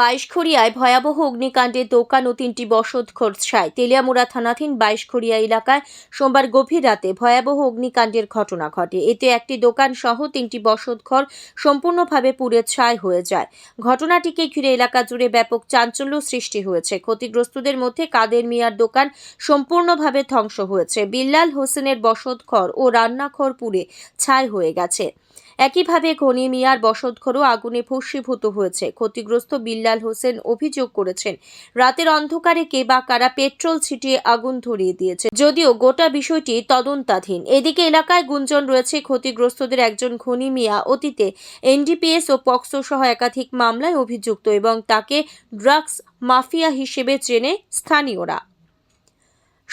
বাইশখড়িয়ায় ভয়াবহ অগ্নিকাণ্ডে দোকান ও তিনটি বসত খরচায় তেলিয়ামুড়া থানাধীন বাইশখড়িয়া এলাকায় সোমবার গভীর রাতে ভয়াবহ অগ্নিকাণ্ডের ঘটনা ঘটে। এতে একটি দোকান সহ তিনটি বসত ঘর সম্পূর্ণভাবে পুড়ে ছাই হয়ে যায়। ঘটনাটিকে ঘিরে এলাকা জুড়ে ব্যাপক চাঞ্চল্য সৃষ্টি হয়েছে। ক্ষতিগ্রস্তদের মধ্যে কাদের মিয়ার দোকান সম্পূর্ণভাবে ধ্বংস হয়েছে। বিল্লাল হোসেনের বসত ঘর ও রান্নাঘর পুড়ে ছাই হয়ে গেছে। একইভাবে ঘনি মিয়ার বসতঘরও আগুনে ভস্মীভূত হয়েছে। ক্ষতিগ্রস্ত বিল্লাল হোসেন অভিযোগ করেছেন, রাতের অন্ধকারে কে বা কারা পেট্রোল ছিটিয়ে আগুন ধরিয়ে দিয়েছে। যদিও গোটা বিষয়টি তদন্তাধীন। এদিকে এলাকায় গুঞ্জন রয়েছে, ক্ষতিগ্রস্তদের একজন ঘনি মিয়া অতীতে এনডিপিএস ও পক্সো সহ একাধিক মামলায় অভিযুক্ত এবং তাকে ড্রাগস মাফিয়া হিসেবে চেনে স্থানীয়রা।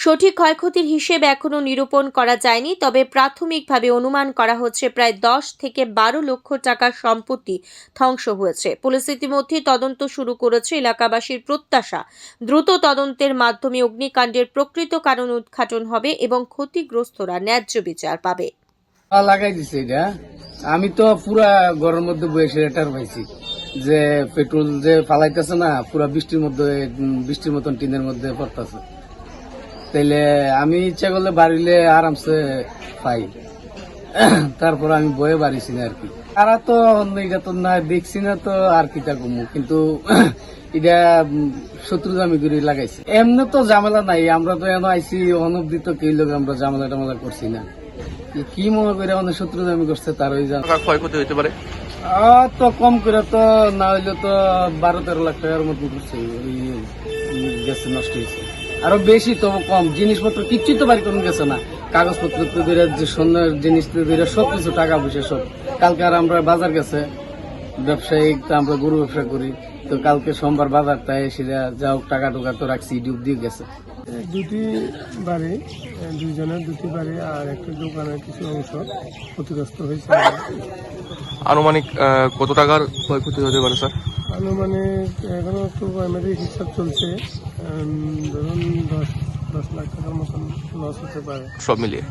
সঠিক ক্ষয়ক্ষতির হিসেব এখনও নিরূপণ করা যায়নি, তবে প্রাথমিকভাবে অনুমান করা হচ্ছে প্রায় দশ থেকে বারো লক্ষ টাকার সম্পত্তি ধ্বংস হয়েছে। পুলিশ ইতিমধ্যে তদন্ত শুরু করেছে এলাকাবাসীর প্রত্যাশা। দ্রুত তদন্তের মাধ্যমে অগ্নিকাণ্ডের প্রকৃত কারণ উদ্ঘাটন হবে এবং ক্ষতিগ্রস্তরা ন্যায্য বিচার পাবে। আমি তো পুরা ঘরের মধ্যে বসে এটার পাইছি যে পেট্রোল যে ফালাইতেছে না, পুরা বৃষ্টির মধ্যে বৃষ্টির মতন টিনের মধ্যে পড়তেছে। তাইলে আমি ইচ্ছা করলে বাড়িলে আরামসে পাই। তারপর আমি বয়ে বাড়িছি না আর কি। তারা তো এটা তো না দেখছি না তো আর কি তা কমু। কিন্তু এটা শত্রু জামি করে লাগাইছি। এমনি তো ঝামেলা নাই আমরা তো এনে আইছি অনবধি তো কেউ লোক আমরা ঝামেলা টামেলা করছি না। কি- মনে করে অনেক শত্রু জামি করছে তার ওই ক্ষয়ক্ষতি হইতে পারে? তো কম করে তো না হইলে তো বারো তেরো লাখ টাকার মতো করছে গেছে নষ্ট হয়েছে আরও বেশি তো কম। জিনিসপত্র কিচ্ছুই তো বাড়ি কোনো গেছে না। কাগজপত্র তো ধরে যে সোনার জিনিস তো ধরে সব কিছু টাকা পয়সা সব। কালকে আর আমরা বাজার গেছে। ব্যবসায়িক তো আমরা গরু ব্যবসা করি। তো কালকে সোমবার বাজার তাই সেটা যা হোক টাকা টুকা তো রাখছি ডুব দিয়ে গেছে। দুটি বাড়ি দুইজনের দুটি বাড়ি আর একটি দোকানের কিছু অংশ ক্ষতিগ্রস্ত হয়েছে। আনুমানিক কত টাকার ক্ষয়ক্ষতি হতে পারে স্যার? আনুমানিক এখনও একটু প্রাইমারি হিসাব চলছে। ধরুন দশ দশ লাখ টাকার মতন লস হতে পারে। সব মিলিয়ে।